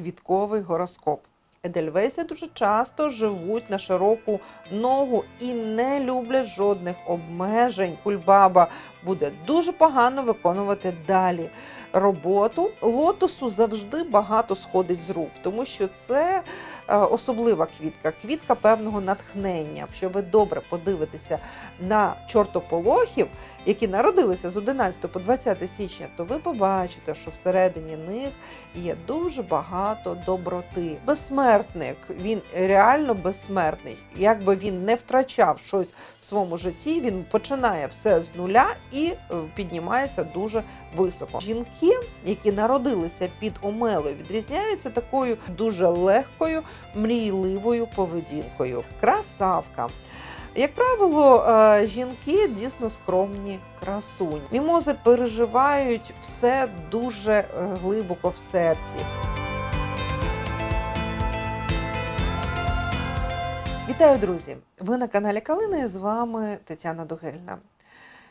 квітковий гороскоп. Едельвейси дуже часто живуть на широку ногу і не люблять жодних обмежень. Кульбаба буде дуже погано виконувати далі роботу. Лотосу завжди багато сходить з рук, тому що це особлива квітка, квітка певного натхнення. Якщо ви добре подивитеся на чортополохів, які народилися з 11 по 20 січня, то ви побачите, що всередині них є дуже багато доброти. Безсмертник, він реально безсмертний. Якби він не втрачав щось в своєму житті, він починає все з нуля і е, піднімається дуже високо. Жінки, які народилися під омелою, відрізняються такою дуже легкою, мрійливою поведінкою. Красавка. Як правило, е, жінки дійсно скромні красуні. Мімози переживають все дуже е, глибоко в серці. Вітаю, друзі! Ви на каналі Калина і з вами Тетяна Дугельна.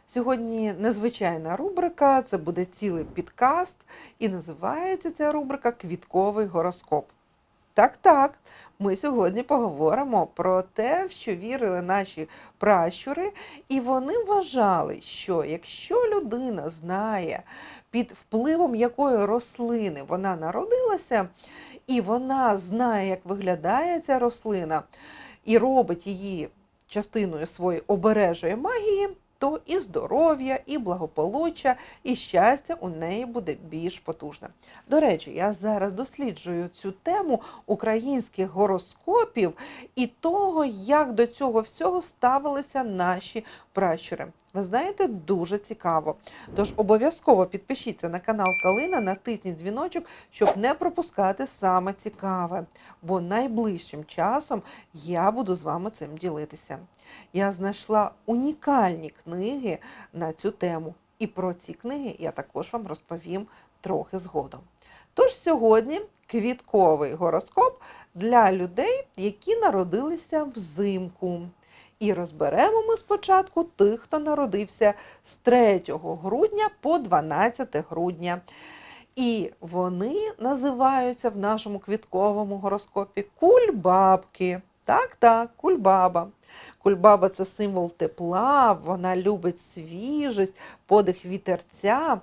Сьогодні незвичайна рубрика, це буде цілий підкаст, і називається ця рубрика Квітковий гороскоп. Так, так, ми сьогодні поговоримо про те, в що вірили наші пращури, і вони вважали, що якщо людина знає, під впливом якої рослини вона народилася, і вона знає, як виглядає ця рослина, і робить її частиною своєї обережої магії, то і здоров'я, і благополуччя, і щастя у неї буде більш потужне. До речі, я зараз досліджую цю тему українських гороскопів і того, як до цього всього ставилися наші пращури. Ви знаєте, дуже цікаво. Тож обов'язково підпишіться на канал Калина, натисніть дзвіночок, щоб не пропускати саме цікаве. Бо найближчим часом я буду з вами цим ділитися. Я знайшла унікальні книги на цю тему. І про ці книги я також вам розповім трохи згодом. Тож сьогодні квітковий гороскоп для людей, які народилися взимку. І розберемо ми спочатку тих, хто народився з 3 грудня по 12 грудня. І вони називаються в нашому квітковому гороскопі кульбабки. Так, так, кульбаба. Кульбаба це символ тепла, вона любить свіжість, подих вітерця,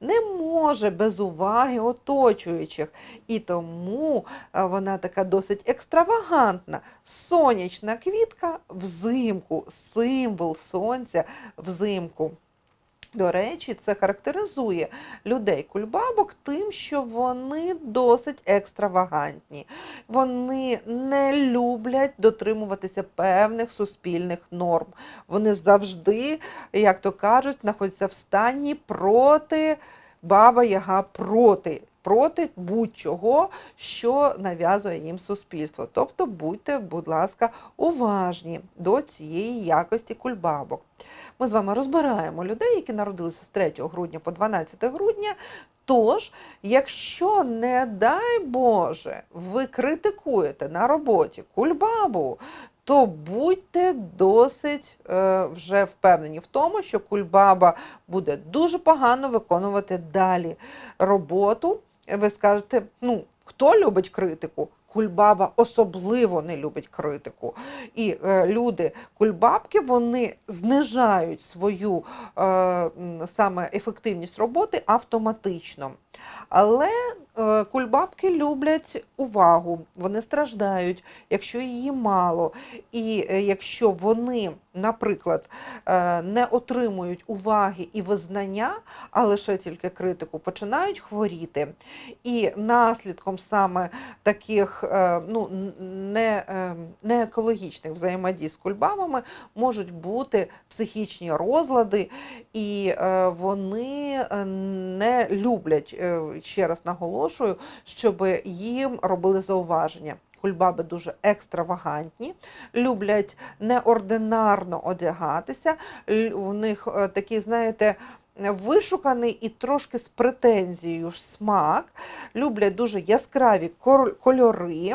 не може без уваги оточуючих. І тому е, вона така досить екстравагантна. Сонячна квітка взимку, символ сонця взимку. До речі, це характеризує людей кульбабок тим, що вони досить екстравагантні. Вони не люблять дотримуватися певних суспільних норм. Вони завжди, як то кажуть, знаходяться в стані проти баба Яга проти. Проти будь-чого, що нав'язує їм суспільство. Тобто будьте, будь ласка, уважні до цієї якості кульбабок. Ми з вами розбираємо людей, які народилися з 3 грудня по 12 грудня. Тож, якщо, не дай Боже, ви критикуєте на роботі кульбабу, то будьте досить е, вже впевнені в тому, що кульбаба буде дуже погано виконувати далі роботу. Ви скажете, ну, хто любить критику? Кульбаба особливо не любить критику. І е, люди кульбабки вони знижають свою е, саме ефективність роботи автоматично. Але кульбабки люблять увагу, вони страждають, якщо її мало. І е, якщо вони, наприклад, е, не отримують уваги і визнання, а лише тільки критику, починають хворіти. І наслідком саме таких е, ну, не, е, не екологічних взаємодій з кульбабами можуть бути психічні розлади, і е, вони е, не люблять, е, ще раз наголошую, щоб їм робили зауваження. Кульбаби дуже екстравагантні, люблять неординарно одягатися. в них е, такий, знаєте, вишуканий і трошки з претензією смак, люблять дуже яскраві кольори.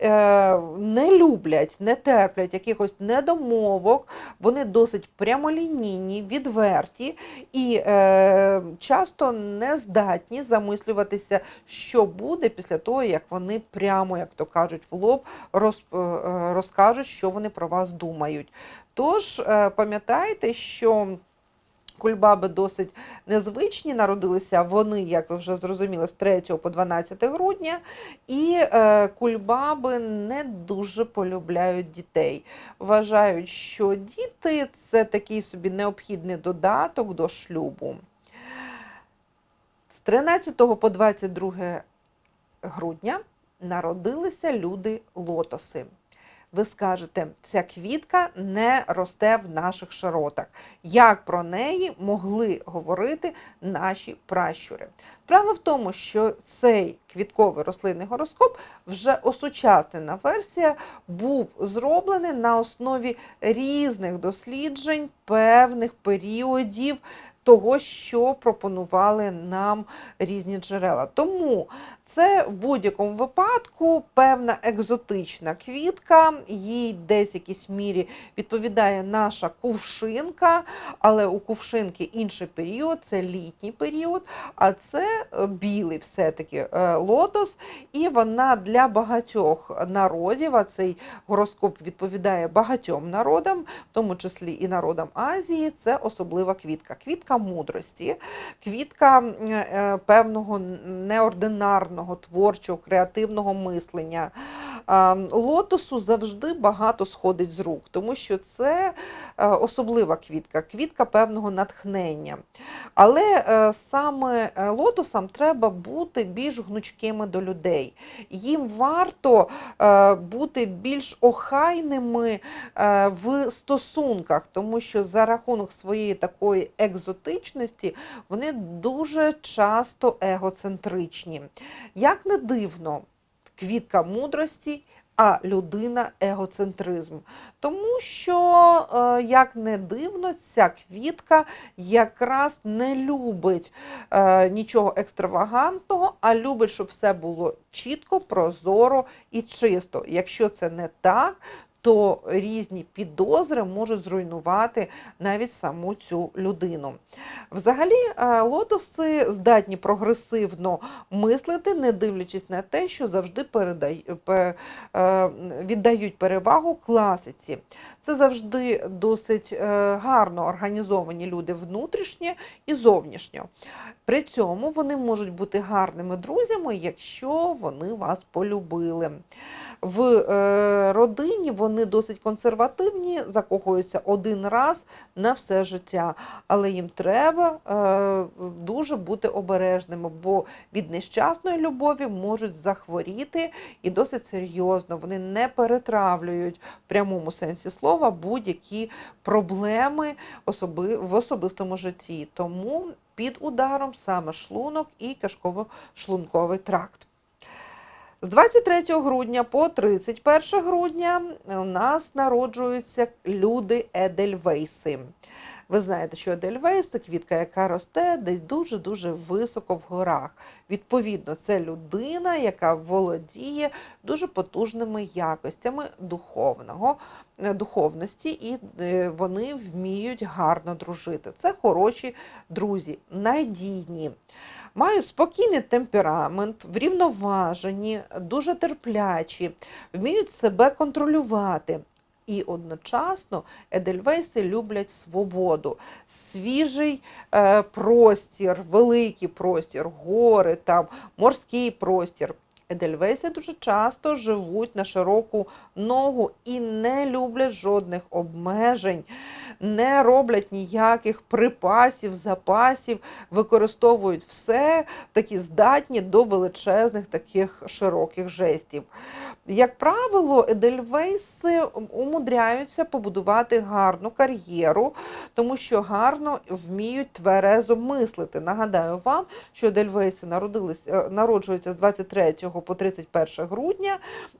Е, не люблять, не терплять якихось недомовок, вони досить прямолінійні, відверті і е, часто не здатні замислюватися, що буде після того, як вони прямо, як то кажуть, в лоб е, розкажуть, що вони про вас думають. Тож пам'ятайте, що кульбаби досить незвичні, народилися вони, як ви вже зрозуміли, з 3 по 12 грудня, і е, кульбаби не дуже полюбляють дітей. Вважають, що діти це такий собі необхідний додаток до шлюбу. З 13 по 22 грудня народилися люди лотоси. Ви скажете, ця квітка не росте в наших широтах. Як про неї могли говорити наші пращури? Справа в тому, що цей квітковий рослинний гороскоп, вже осучаснена версія, був зроблений на основі різних досліджень певних періодів того, що пропонували нам різні джерела. Тому це в будь-якому випадку певна екзотична квітка, їй десь в якійсь мірі відповідає наша кувшинка, але у кувшинки інший період, це літній період, а це е, білий все-таки е, лотос, і вона для багатьох народів, а цей гороскоп відповідає багатьом народам, в тому числі і народам Азії, це особлива квітка. Квітка мудрості, квітка е, певного неординарного, творчого, креативного мислення. Лотосу завжди багато сходить з рук, тому що це е, особлива квітка, квітка певного натхнення. Але е, саме е, лотосам треба бути більш гнучкими до людей. Їм варто бути більш охайними в стосунках, тому що за рахунок своєї такої екзотичності вони дуже часто егоцентричні. Як не дивно, квітка мудрості. А людина егоцентризм. Тому що, е, як не дивно, ця квітка якраз не любить е, нічого екстравагантного, а любить, щоб все було чітко, прозоро і чисто. Якщо це не так, то різні підозри можуть зруйнувати навіть саму цю людину. Взагалі, е, лотоси здатні прогресивно мислити, не дивлячись на те, що завжди е, віддають перевагу класиці. Це завжди досить е, гарно організовані люди внутрішньо і зовнішньо. При цьому вони можуть бути гарними друзями, якщо вони вас полюбили. В е, родині вони досить консервативні, закохуються один раз на все життя, але їм треба е, дуже бути обережними, бо від нещасної любові можуть захворіти і досить серйозно. Вони не перетравлюють в прямому сенсі слова будь-які проблеми в особистому житті. Тому під ударом саме шлунок і кишково-шлунковий тракт. З 23 грудня по 31 грудня у нас народжуються люди Едельвейси. Ви знаєте, що Едельвейс це квітка, яка росте десь дуже-дуже високо в горах. Відповідно, це людина, яка володіє дуже потужними якостями духовного, е, духовності, і е, вони вміють гарно дружити. Це хороші друзі, надійні. Мають спокійний темперамент, врівноважені, дуже терплячі, вміють себе контролювати. І одночасно Едельвейси люблять свободу, свіжий е, простір, великий простір, гори, там, морський простір. Едельвейси дуже часто живуть на широку ногу і не люблять жодних обмежень, не роблять ніяких припасів, запасів, використовують все такі здатні до величезних таких широких жестів. Як правило, Едельвейси умудряються побудувати гарну кар'єру, тому що гарно вміють тверезо мислити. Нагадаю вам, що Едельвейси народжуються з 23 по 31 грудня,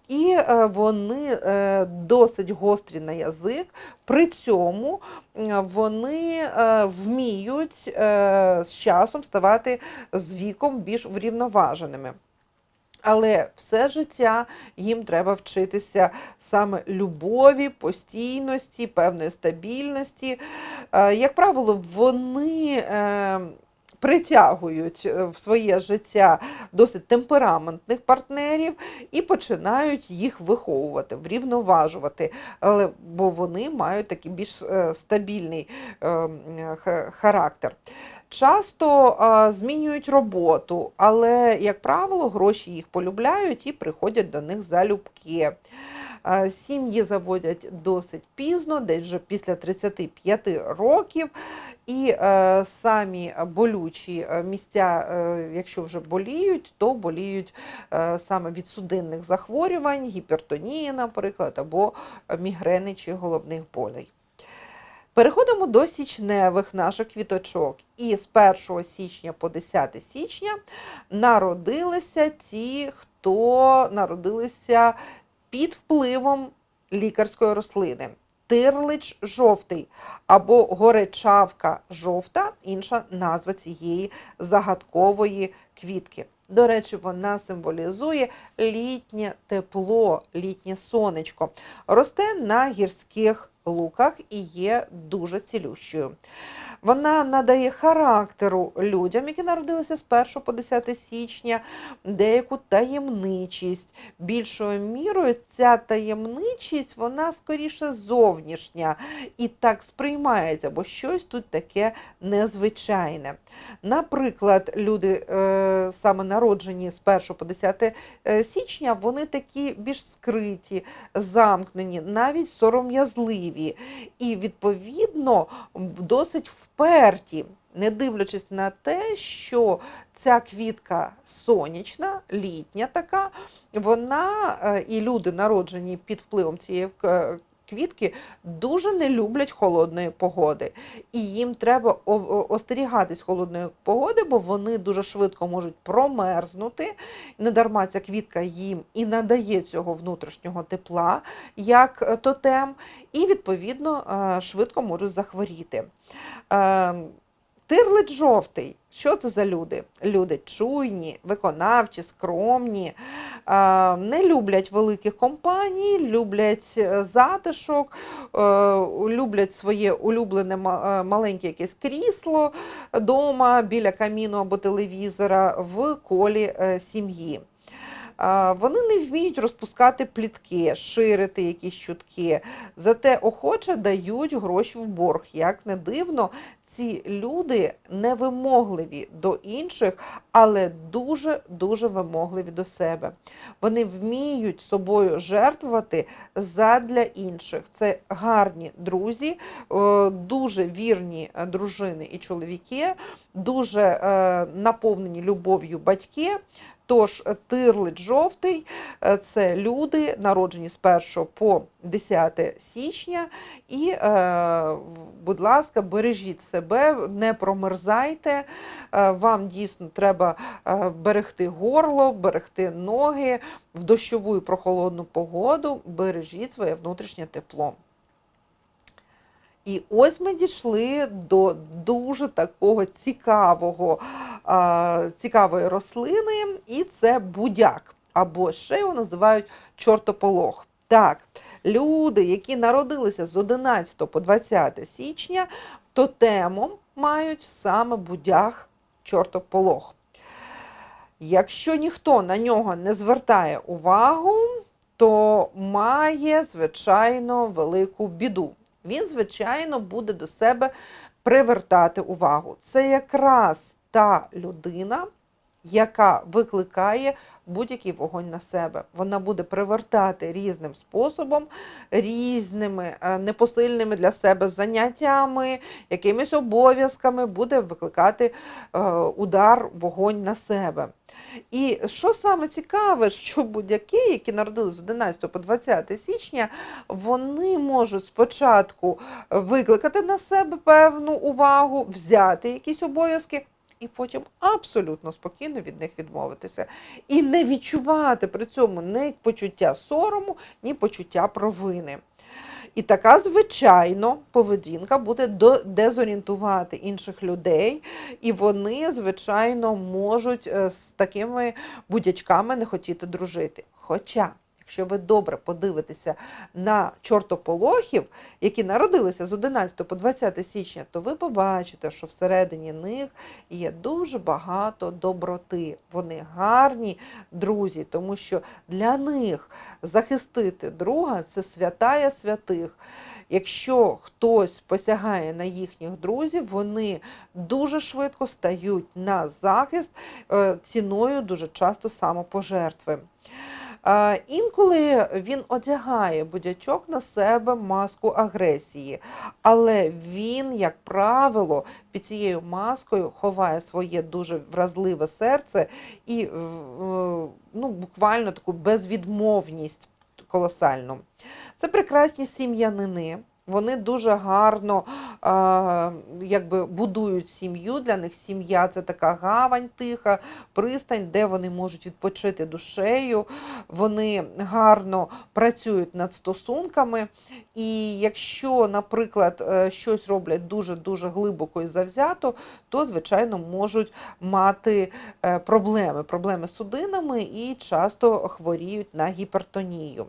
і е, вони е, досить гострі на язик. При цьому е, вони е, вміють е, з часом ставати з віком більш врівноваженими. Але все життя їм треба вчитися саме любові, постійності, певної стабільності. Е, Як правило, вони е, притягують е, в своє життя досить темпераментних партнерів і починають їх виховувати, врівноважувати, але, бо вони мають такий більш стабільний е, м, ха- характер. Часто а, змінюють роботу, але, як правило, гроші їх полюбляють і приходять до них залюбки. А, Сім'ї заводять досить пізно, десь вже після 35 років. І е, самі болючі е, місця, е, якщо вже боліють, то боліють е, саме від судинних захворювань, гіпертонії, наприклад, або мігрени чи головних болей. Переходимо до січневих наших квіточок. І з 1 січня по 10 січня народилися ті, хто народилися під впливом лікарської рослини. Тирлич жовтий або горечавка жовта, інша назва цієї загадкової квітки. До речі, вона символізує літнє тепло, літнє сонечко. Росте на гірських луках і є дуже цілющою. Вона надає характеру людям, які народилися з 1 по 10 січня, деяку таємничість. Більшою мірою ця таємничість, вона скоріше зовнішня і так сприймається, бо щось тут таке незвичайне. Наприклад, люди е, саме народжені з 1 по 10 січня, вони такі більш скриті, замкнені, навіть сором'язливі і відповідно досить вперті, не дивлячись на те, що ця квітка сонячна, літня така, вона е, і люди, народжені під впливом цієї е, квітки, дуже не люблять холодної погоди. І їм треба остерігатись холодної погоди, бо вони дуже швидко можуть промерзнути. Недарма ця квітка їм і надає цього внутрішнього тепла, як е, тотем, і відповідно е, швидко можуть захворіти. Тирлич жовтий. Що це за люди? Люди чуйні, виконавчі, скромні, не люблять великих компаній, люблять е, затишок, е, люблять своє улюблене е, маленьке якесь крісло дома біля каміну або телевізора в колі сім'ї. Вони не вміють розпускати плітки, ширити якісь чутки, зате охоче дають гроші в борг. Як не дивно, ці люди невимогливі до інших, але дуже-дуже вимогливі до себе. Вони вміють собою жертвувати задля інших. Це гарні друзі, е, дуже вірні е, дружини і чоловіки, дуже е, наповнені любов'ю батьки. Тож е, тирлич жовтий е, це люди, народжені з 1 по 10 січня. І, е, будь ласка, бережіть себе, не промерзайте. Вам дійсно треба берегти горло, берегти ноги в дощову і прохолодну погоду, бережіть своє внутрішнє тепло. І ось ми дійшли до дуже такого цікавого, цікавої рослини, і це будяк, або ще його називають чортополох. Так, люди, які народилися з 11 по 20 січня, тотемом мають саме будяк чортополох. Якщо ніхто на нього не звертає увагу, то має, звичайно, велику біду. Він, звичайно, буде до себе привертати увагу. Це якраз та людина, яка викликає будь-який вогонь на себе. Вона буде привертати різним способом, різними е, непосильними для себе заняттями, якимись обов'язками, буде викликати е, удар, вогонь на себе. І що саме цікаве, що будь-які, які народились з 11 по 20 січня, вони можуть спочатку викликати на себе певну увагу, взяти якісь обов'язки. І потім абсолютно спокійно від них відмовитися. І не відчувати при цьому ні почуття сорому, ні почуття провини. І така, звичайно, поведінка буде дезорієнтувати інших людей, і вони, звичайно, можуть е, з такими будячками не хотіти дружити. Хоча, якщо ви добре подивитеся на чортополохів, які народилися з 11 по 20 січня, то ви побачите, що всередині них є дуже багато доброти. Вони гарні друзі, тому що для них захистити друга це святая святих. Якщо хтось посягає на їхніх друзів, вони дуже швидко стають на захист е, ціною дуже часто самопожертви. Інколи він одягає будячок на себе маску агресії, але він, як правило, під цією маскою ховає своє дуже вразливе серце і ну, буквально таку безвідмовність колосальну. Це прекрасні сім'янини. Вони дуже гарно якби будують сім'ю. Для них сім'я це така гавань тиха, пристань, де вони можуть відпочити душею. Вони гарно працюють над стосунками. І якщо, наприклад, е, щось роблять дуже-дуже глибоко і завзято, то, звичайно, можуть мати е, проблеми, проблеми з судинами і часто хворіють на гіпертонію.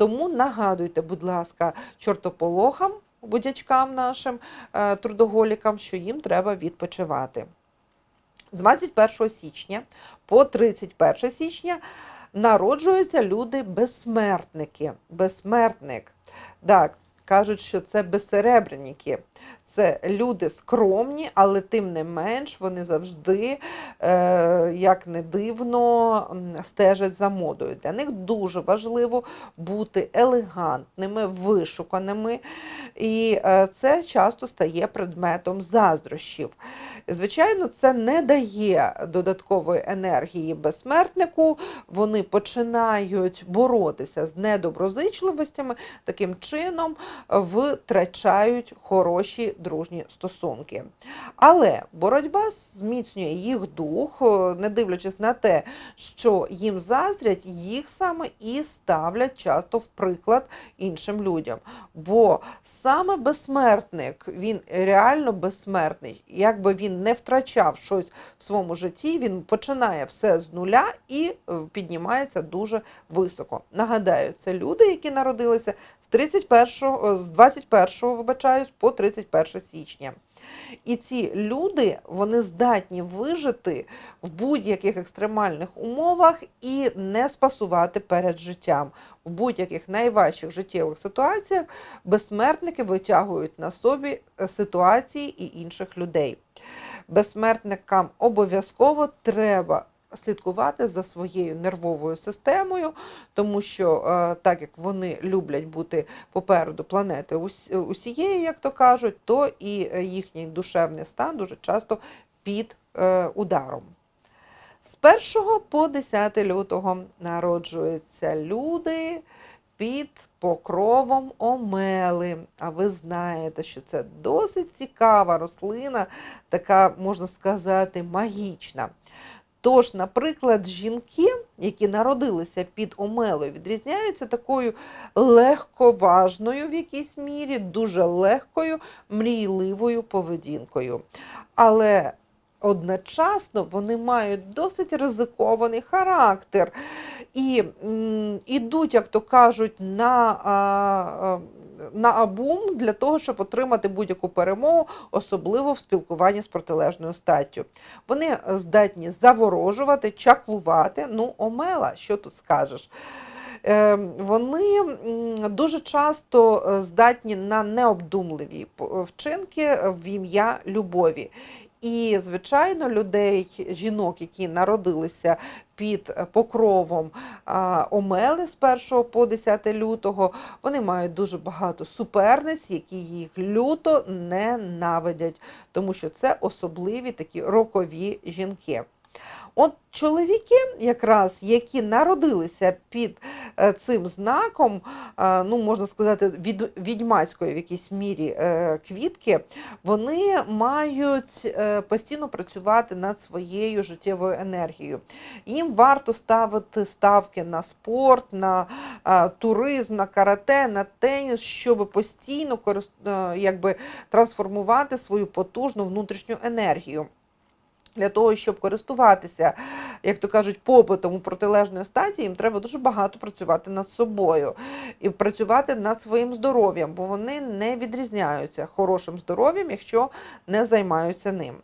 Тому нагадуйте, будь ласка, чортополохам, будячкам нашим е, трудоголікам, що їм треба відпочивати. З 21 січня по 31 січня народжуються люди-безсмертники. Безсмертник. Так, кажуть, що це безсеребренники. Це люди скромні, але тим не менш вони завжди, е, як не дивно, стежать за модою. Для них дуже важливо бути елегантними, вишуканими, і е, це часто стає предметом заздрощів. Звичайно, це не дає додаткової енергії безсмертнику. Вони починають боротися з недоброзичливостями, таким чином втрачають хороші дружні стосунки. Але боротьба зміцнює їх дух, е, не дивлячись на те, що їм заздрять, їх саме і ставлять часто в приклад іншим людям. Бо саме безсмертник, він реально безсмертний. Якби він не втрачав щось в своєму житті, він починає все з нуля і е, піднімається дуже високо. Нагадаю, це люди, які народилися 31, з 21, вибачаюсь, по 31 січня. І ці люди вони здатні вижити в будь-яких екстремальних умовах і не спасувати перед життям. В будь-яких найважчих життєвих ситуаціях безсмертники витягують на собі е, ситуації і інших людей. Безсмертникам обов'язково треба слідкувати за своєю нервовою системою, тому що е, так як вони люблять бути попереду планети усієї, як то кажуть, то і е, їхній душевний стан дуже часто під е, ударом. З 1 по 10 лютого народжуються люди під покровом омели. А ви знаєте, що це досить цікава рослина, така, можна сказати, магічна. Тож, наприклад, жінки, які народилися під омелою, відрізняються такою легковажною в якійсь мірі, дуже легкою, мрійливою поведінкою. Але одночасно вони мають досить ризикований характер і м, ідуть, як то кажуть, на, а, на абум для того, щоб отримати будь-яку перемогу, особливо в спілкуванні з протилежною статтю. Вони здатні заворожувати, чаклувати. Ну, омела, що тут скажеш? Е, Вони дуже часто е, здатні на необдумливі вчинки в ім'я любові. І, звичайно, людей, жінок, які народилися під е, покровом омели з 1 по 10 лютого, вони мають дуже багато суперниць, які їх люто ненавидять, тому що це особливі такі рокові жінки. От чоловіки, якраз, які народилися під е, цим знаком, е, ну можна сказати, від відьмацької в якійсь мірі е, квітки, вони мають постійно працювати над своєю життєвою енергією. Їм варто ставити ставки на спорт, на туризм, на карате, на теніс, щоб постійно якби, трансформувати свою потужну внутрішню енергію. Для того, щоб користуватися, як то кажуть, попитом у протилежної стадії, їм треба дуже багато працювати над собою і працювати над своїм здоров'ям, бо вони не відрізняються хорошим здоров'ям, якщо не займаються ним.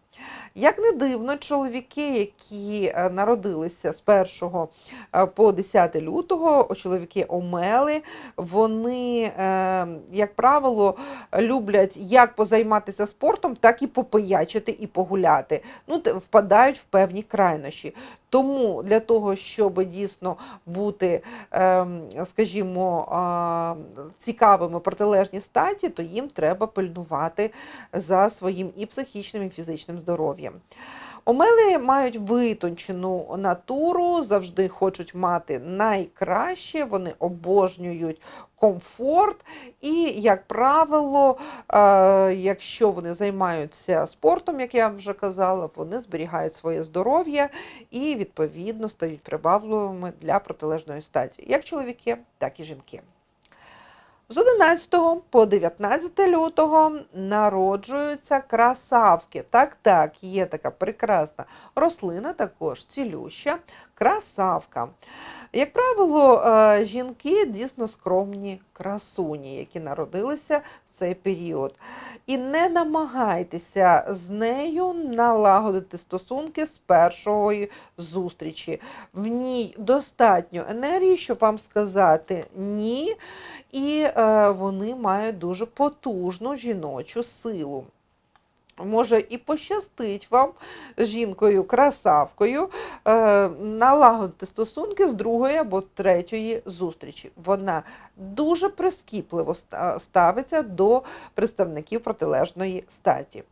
Як не дивно, чоловіки, які е, народилися з 1 е, по 10 лютого, чоловіки омели, вони, е, як правило, люблять як позайматися спортом, так і попиячити і погуляти. Ну, впадають в певні крайнощі. Тому для того, щоб дійсно бути, ем, скажімо, цікавими протилежні статі, то їм треба пильнувати за своїм і психічним, і фізичним здоров'ям. Омели мають витончену натуру, завжди хочуть мати найкраще, вони обожнюють комфорт. І, як правило, е, якщо вони займаються спортом, як я вже казала, вони зберігають своє здоров'я і, відповідно, стають привабливими для протилежної статі, як чоловіки, так і жінки. З 11 по 19 лютого народжуються красавки. Так, так, є така прекрасна рослина, також цілюща красавка. Як правило, е, жінки дійсно скромні красуні, які народилися в цей період. І не намагайтеся з нею налагодити стосунки з першої зустрічі. В ній достатньо енергії, щоб вам сказати ні, і е, вони мають дуже потужну жіночу силу. Може і пощастить вам з жінкою, красавкою, е, налагодити стосунки з другої або третьої зустрічі. Вона дуже прискіпливо ставиться до представників протилежної статі.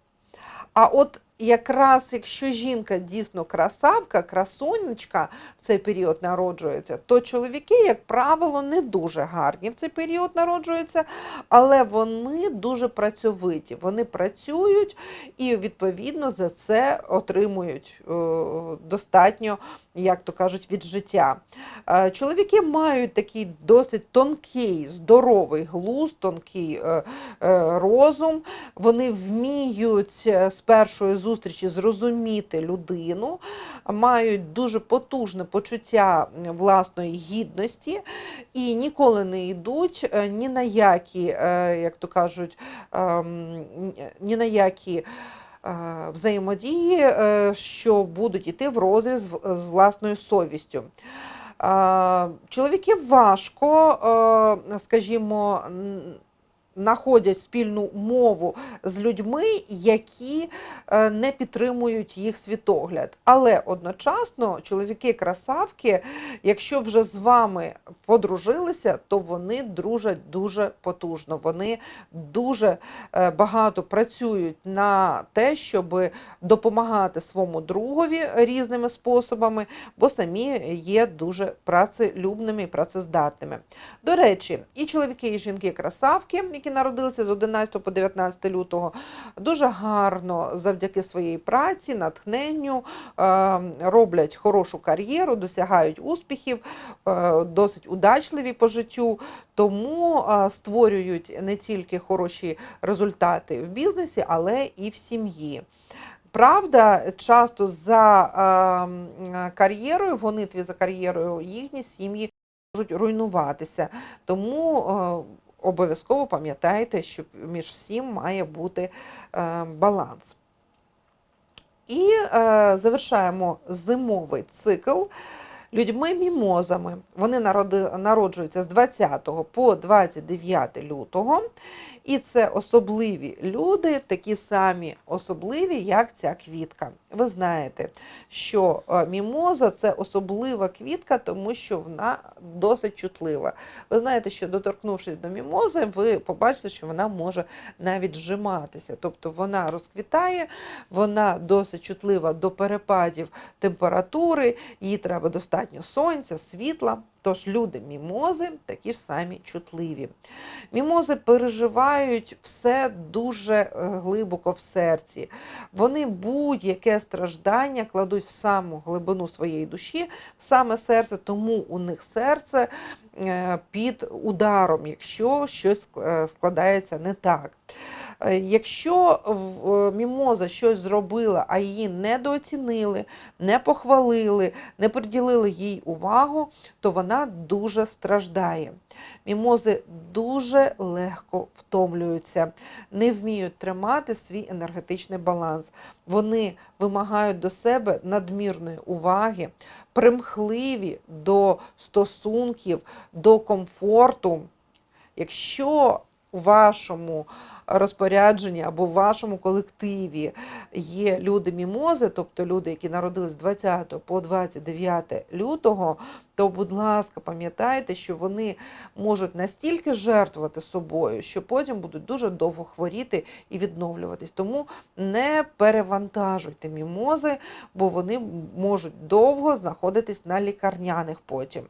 А от якраз якщо жінка дійсно красавка, красунечка в цей період народжується, то чоловіки, як правило, не дуже гарні в цей період народжуються, але вони дуже працьовиті. Вони працюють і відповідно за це отримують е, достатньо, як то кажуть, від життя. Е, Чоловіки мають такий досить тонкий, здоровий глузд, тонкий е, розум. Вони вміють з першої зустрічі зрозуміти людину, мають дуже потужне почуття власної гідності і ніколи не йдуть е, ні на які, е, як то кажуть, ем, ні на які. е, Взаємодії, що будуть йти в розріз з власною совістю. Чоловіки важко, скажімо, знаходять спільну мову з людьми, які е, не підтримують їх світогляд. Але одночасно чоловіки-красавки, якщо вже з вами подружилися, то вони дружать дуже потужно. Вони дуже е, багато працюють на те, щоб допомагати своєму другові різними способами, бо самі є дуже працелюбними і працездатними. До речі, і чоловіки, і жінки-красавки, які народилися з 11 по 19 лютого, дуже гарно завдяки своїй праці, натхненню е, роблять хорошу кар'єру, досягають успіхів, е, досить удачливі по життю, тому е, створюють не тільки хороші результати в бізнесі, але і в сім'ї. Правда, часто за кар'єрою, в гонитві за кар'єрою їхні сім'ї можуть руйнуватися. Тому обов'язково пам'ятайте, що між всім має бути е, баланс. І е, завершаємо зимовий цикл людьми мімозами. Вони народи- народжуються з 20 по 29 лютого. І це особливі люди, такі самі особливі, як ця квітка. Ви знаєте, що е, мімоза це особлива квітка, тому що вона досить чутлива. Ви знаєте, що доторкнувшись до мімози, ви побачите, що вона може навіть зжиматися. Тобто вона розквітає, вона досить чутлива до перепадів температури, їй треба достатньо сонця, світла. Тож люди мімози такі ж самі чутливі. Мімози переживають все дуже е, глибоко в серці. Вони будь-яке страждання кладуть в саму глибину своєї душі, в саме серце, тому у них серце е, під ударом, якщо щось е, складається не так. Е, Якщо е, мімоза щось зробила, а її недооцінили, не похвалили, не приділили їй увагу, то вона дуже страждає. Мімози дуже легко втомлюються, не вміють тримати свій енергетичний баланс. Вони вимагають до себе надмірної уваги, примхливі до стосунків, до комфорту. Якщо у вашому розпорядженні або в вашому колективі є люди мімози, тобто люди, які народились з 20 по 29 лютого, то, будь ласка, пам'ятайте, що вони можуть настільки жертвувати собою, що потім будуть дуже довго хворіти і відновлюватись. Тому не перевантажуйте мімози, бо вони можуть довго знаходитись на лікарняних потім.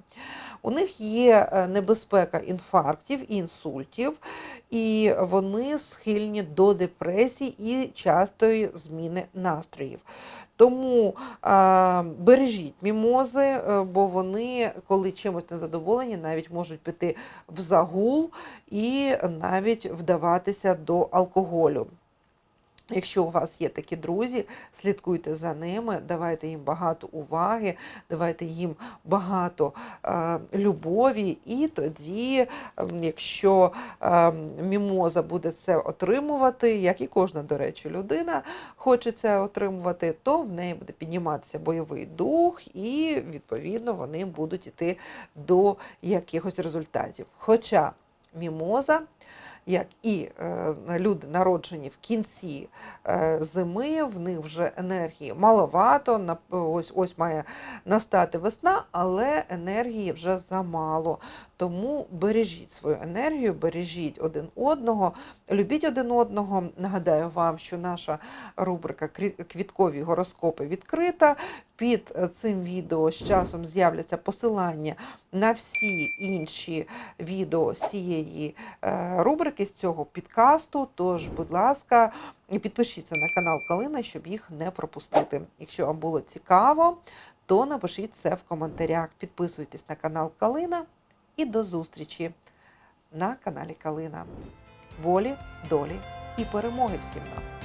У них є е, небезпека інфарктів і інсультів, і вони схильні до депресії і частої зміни настроїв. Тому а, бережіть мімози, е, бо вони, коли чимось незадоволені, навіть можуть піти в загул і навіть вдаватися до алкоголю. Якщо у вас є такі друзі, слідкуйте за ними, давайте їм багато уваги, давайте їм багато е, любові, і тоді, ем, якщо е, мімоза буде це отримувати, як і кожна, до речі, людина хоче це отримувати, то в неї буде підніматися бойовий дух, і відповідно вони будуть йти до якихось результатів. Хоча мімоза як і е, люди народжені в кінці е, зими, в них вже енергії маловато. на- Ось ось має настати весна, але енергії вже замало. Тому бережіть свою енергію, бережіть один одного, любіть один одного. Нагадаю вам, що наша рубрика Квіткові гороскопи відкрита. Під цим відео з часом з'являться посилання на всі інші відео з цієї е, рубрики, з цього підкасту. Тож, будь ласка, підпишіться на канал Калина, щоб їх не пропустити. Якщо вам було цікаво, то напишіть це в коментарях. Підписуйтесь на канал Калина і до зустрічі на каналі Калина. Волі, долі і перемоги всім нам!